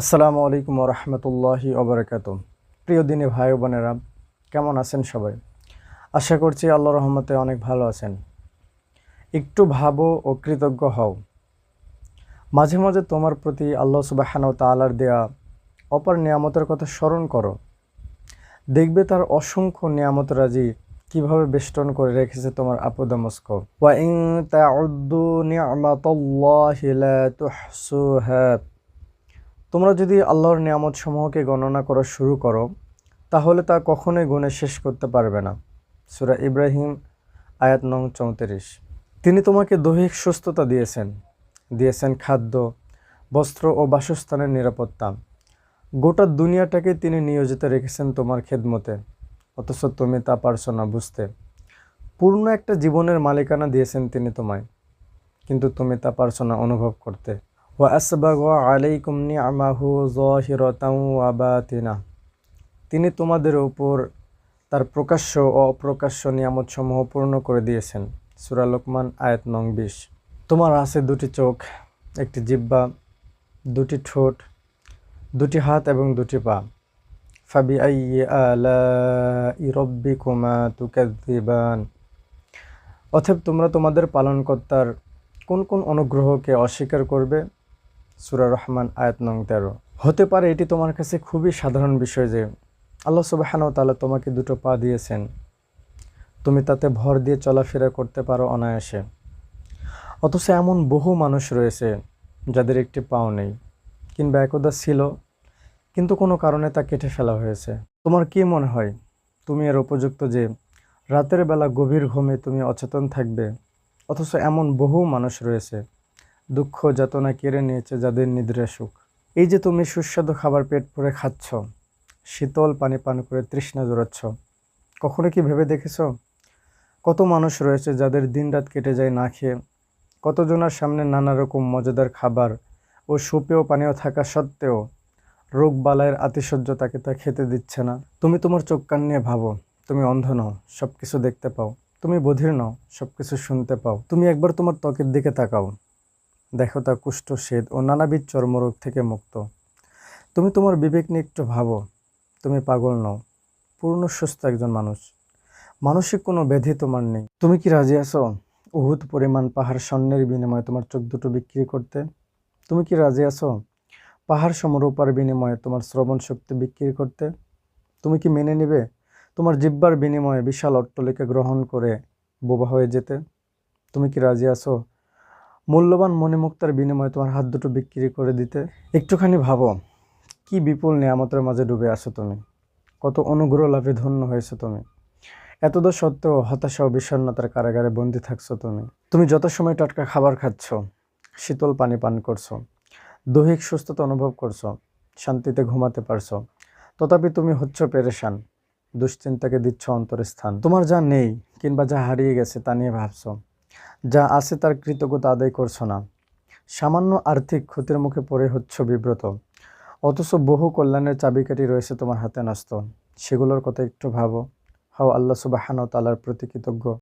আসসালামু আলাইকুম রহমতুল্লাহি ওবরাকাত প্রিয় দিনী ভাই বোনেরা, কেমন আছেন সবাই? আশা করছি আল্লাহ রহমতে অনেক ভালো আছেন। একটু ভাবো ও কৃতজ্ঞ হও। মাঝে মাঝে তোমার প্রতি আল্লাহ সুবাহান তালার দেয়া অপর নিয়ামতের কথা স্মরণ করো। দেখবে তার অসংখ্য নিয়ামত রাজি কীভাবে বেষ্টন করে রেখেছে তোমার আপদ মস্ক। ওয়াইন তাউদ্দু নিয়ামাতাল্লাহি লা তুহসুহা। তোমরা যদি আল্লাহর নিয়ামত সমূহকে গণনা করা শুরু করো, তাহলে তা কখনোই গুণে শেষ করতে পারবে না। সুরা ইব্রাহিম, আয়াত নং চৌত্রিশ। তিনি তোমাকে দৈহিক সুস্থতা দিয়েছেন। দিয়েছেন খাদ্য, বস্ত্র ও বাসস্থানের নিরাপত্তা। গোটা দুনিয়াটাকে তিনি নিয়োজিত রেখেছেন তোমার খেদমতে, অথচ তুমি তা পারছ না বুঝতে। পূর্ণ একটা জীবনের মালিকানা দিয়েছেন তিনি তোমায়, কিন্তু তুমি তা পারছ না অনুভব করতে। ওয়াসবাগ আলাইকুম নিআমাহু যাহিরাতাও ওয়া বাতিনা তিনি তোমাদের উপর তার প্রকাশ্য ও অপ্রকাশ্য নিয়ামতসমূহ পূর্ণ করে দিয়েছেন। সূরা লোকমান, আয়াত নং বিশ। তোমার আছে দুটি চোখ, একটি জিব্বা দুটি ঠোঁট, দুটি হাত এবং দুটি পা। ফাবি আইয়ি আলাই রব্বিকুমা তুকাযযিবান। অতএব তোমরা তোমাদের পালনকর্তার কোন কোন অনুগ্রহকে অস্বীকার করবে? সুরা রহমান আয়াত নং তেরো। হতে পারে এটি তোমার কাছে খুবই সাধারণ বিষয় যে আল্লাহ সুবাহান তালা তোমাকে দুটো পা দিয়েছেন। তুমি তাতে ভর দিয়ে চলাফেরা করতে পারো অনায়াসে। অথচ এমন বহু মানুষ রয়েছে যাদের একটি পাও নেই, কিংবা একদা ছিল, কিন্তু কোনো কারণে তা কেটে ফেলা হয়েছে। তোমার কি মনে হয়, তুমি এর উপযুক্ত যে রাতের বেলা গভীর ঘুমে তুমি অচেতন থাকবে, অথচ এমন বহু মানুষ রয়েছে দুঃখ যাতনা কেড়ে নিয়েছে যাদের নিদ্রা সুখ। এই যে তুমি সুস্বাদু খাবার পেট ভরে খাচ্ছ, শীতল পানি পান করে তৃষ্ণা জোরাচ্ছ কখনো কি ভেবে দেখেছ? কত মানুষ রয়েছে যাদের দিনরাত কেটে যায় না খেয়ে, কতজনার সামনে নানা রকম মজাদার খাবার ও সুপেয় পানীয় থাকা সত্ত্বেও রোগ বালায়ের আতিশয্য তাকে তা খেতে দিচ্ছে না। তুমি তোমার চোখ কান নিয়ে ভাবো, তুমি অন্ধ নও সব কিছু দেখতে পাও। তুমি বধির নও সব কিছু শুনতে পাও। তুমি একবার তোমার ত্বকের দিকে তাকাও। দেখো তা কুষ্ঠ শেদ ও নানাবিধ চর্মরোগ থেকে মুক্ত। তুমি তোমার বিবেক নিয়ে একটু ভাবো, তুমি পাগল নও, পূর্ণ সুস্থ একজন মানুষ। মানসিক কোনো ব্যাধি তোমার নেই। তুমি কি রাজি আছো? উহুদ পরিমাণ পাহাড় স্বর্ণের বিনিময়ে তোমার চোখ দুটো বিক্রি করতে। তুমি কি রাজি আছো? পাহাড় সমরূপার বিনিময়ে তোমার শ্রবণ শক্তি বিক্রি করতে। তুমি কি মেনে নিবে? তোমার জিব্বার বিনিময়ে বিশাল অট্টলিকা গ্রহণ করে বোবা হয়ে যেতে। তুমি কি রাজি আছো? মূল্যবান মণিমুক্তার বিনিময়ে তোমার হাত দুটো বিক্রি করে দিতে। একটুখানি ভাবো, কি বিপুল নিয়ামতের মাঝে ডুবে আছো তুমি? কত অনুগ্রহ লাভে ধন্য হয়েছো তুমি? এতদ সত্ত্বেও হতাশা ও বিষণ্ণতার কারাগারে বন্দি থাকছো তুমি। তুমি যত সময় টাটকা খাবার খাচ্ছ, শীতল পানি পান করছ, দৈহিক সুস্থতা অনুভব করছ, শান্তিতে ঘুমাতে পারছ, তথাপি তুমি হচ্ছ পেরেশান, দুশ্চিন্তাকে দিচ্ছ অন্তরে স্থান তোমার যা নেই কিংবা যা হারিয়ে গেছে তা নিয়ে ভাবছ। যা আছে তার কৃতজ্ঞতা আদায় করছ না। সামান্য আর্থিক ক্ষতির মুখে পড়ে হচ্ছ বিব্রত। অথচ বহু কল্যাণের চাবিকাঠি রয়েছে তোমার হাতে নাস্ত সেগুলোর কথা একটু ভাবো। হাও আল্লাহ সুবাহান তালার প্রতি কৃতজ্ঞ।